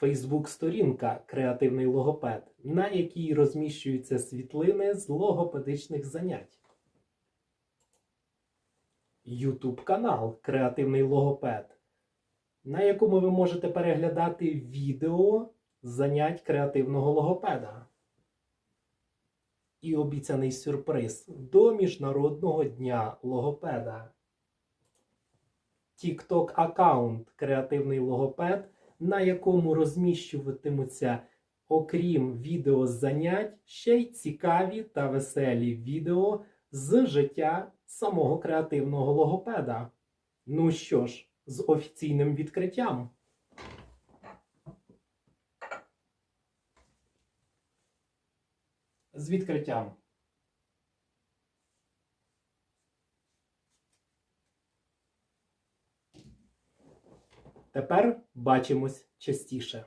Фейсбук-сторінка Креативний логопед, на якій розміщуються світлини з логопедичних занять. Ютуб канал Креативний логопед, на якому ви можете переглядати відео занять креативного логопеда. І обіцяний сюрприз до Міжнародного дня логопеда. TikTok аккаунт Креативний логопед, на якому розміщуватимуться, окрім відео занять, ще й цікаві та веселі відео з життя самого креативного логопеда. Ну що ж, з офіційним відкриттям. З відкриттям. Тепер бачимось частіше.